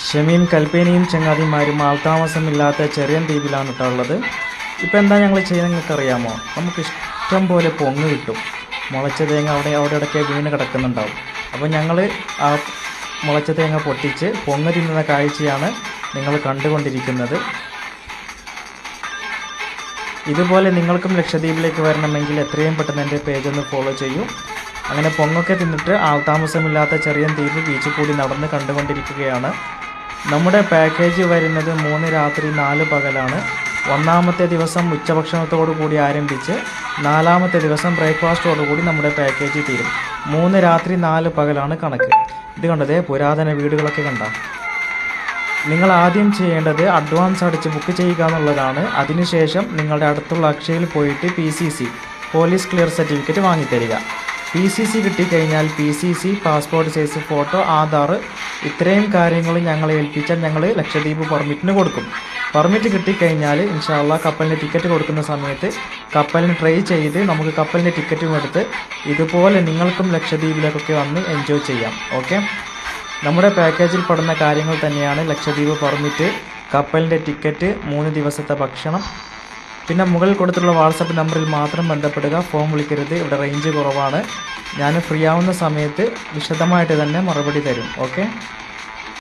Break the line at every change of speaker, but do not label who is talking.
ഷമീം കൽപ്പേനിയും ചങ്ങാതിമാരും ആൾതാമസമില്ലാത്ത ചെറിയ ദ്വീപിലാണ് കേട്ടോ ഉള്ളത്. ഇപ്പം എന്താ ഞങ്ങൾ ചെയ്യുന്നത് നിങ്ങൾക്ക് അറിയാമോ നമുക്ക് ഇഷ്ടം പോലെ പൊങ്ങ് കിട്ടും. മുളച്ച തേങ്ങ അവിടെ അവിടെ ഇടയ്ക്ക് വീണ് കിടക്കുന്നുണ്ടാവും. അപ്പോൾ ഞങ്ങൾ ആ മുളച്ച തേങ്ങ പൊട്ടിച്ച് പൊങ്ങ് തിന്നുന്ന കാഴ്ചയാണ് നിങ്ങൾ കണ്ടുകൊണ്ടിരിക്കുന്നത്. ഇതുപോലെ നിങ്ങൾക്കും ലക്ഷദ്വീപിലേക്ക് വരണമെങ്കിൽ എത്രയും പെട്ടെന്ന് എന്റെ പേജ് ഒന്ന് ഫോളോ ചെയ്യൂ. അങ്ങനെ പൊങ്ങൊക്കെ തിന്നിട്ട് ആൾതാമസമില്ലാത്ത ചെറിയ ദ്വീപ് ബീച്ചിൽ കൂടി നടന്ന് കണ്ടുകൊണ്ടിരിക്കുകയാണ്. നമ്മുടെ പാക്കേജ് വരുന്നത് മൂന്ന് രാത്രി നാല് പകലാണ്. ഒന്നാമത്തെ ദിവസം ഉച്ചഭക്ഷണത്തോടു കൂടി ആരംഭിച്ച് നാലാമത്തെ ദിവസം ബ്രേക്ക്ഫാസ്റ്റോടു കൂടി നമ്മുടെ പാക്കേജ് തീരും. മൂന്ന് രാത്രി നാല് പകലാണ് കണക്ക്. ഇത് കണ്ടതേ പുരാതന വീടുകളൊക്കെ കണ്ട. നിങ്ങൾ ആദ്യം ചെയ്യേണ്ടത് അഡ്വാൻസ് അടിച്ച് ബുക്ക് ചെയ്യുക എന്നുള്ളതാണ്. അതിനുശേഷം നിങ്ങളുടെ അടുത്തുള്ള അക്ഷയയിൽ പോയിട്ട് P C C police clear certificate വാങ്ങിത്തരിക P C C കിട്ടിക്കഴിഞ്ഞാൽ P C C passport size photo Aadhaar ഇത്രയും കാര്യങ്ങൾ ഞങ്ങളെ ഏൽപ്പിച്ചാൽ ഞങ്ങൾ ലക്ഷദ്വീപ് പെർമിറ്റിന് കൊടുക്കും. പെർമിറ്റ് കിട്ടിക്കഴിഞ്ഞാൽ ഇൻഷാല്ല കപ്പലിന് ടിക്കറ്റ് കൊടുക്കുന്ന സമയത്ത് കപ്പലിന് ട്രൈ ചെയ്ത് നമുക്ക് കപ്പലിന്റെ ടിക്കറ്റും എടുത്ത് ഇതുപോലെ നിങ്ങൾക്കും ലക്ഷദ്വീപിലേക്കൊക്കെ വന്ന് എൻജോയ് ചെയ്യാം. ഓക്കെ നമ്മുടെ പാക്കേജിൽ പെടുന്ന കാര്യങ്ങൾ തന്നെയാണ് ലക്ഷദ്വീപ് പെർമിറ്റ് കപ്പലിന്റെ ടിക്കറ്റ് മൂന്ന് ദിവസത്തെ ഭക്ഷണം പിന്നെ മുകളിൽ കൊടുത്തുള്ള വാട്സപ്പ് നമ്പറിൽ മാത്രം ബന്ധപ്പെടുക. ഫോം വിളിക്കരുത്. ഇവിടെ റേഞ്ച് കുറവാണ്. ഞാൻ ഫ്രീ ആവുന്ന സമയത്ത് വിശദമായിട്ട് തന്നെ മറുപടി തരും. ഓക്കെ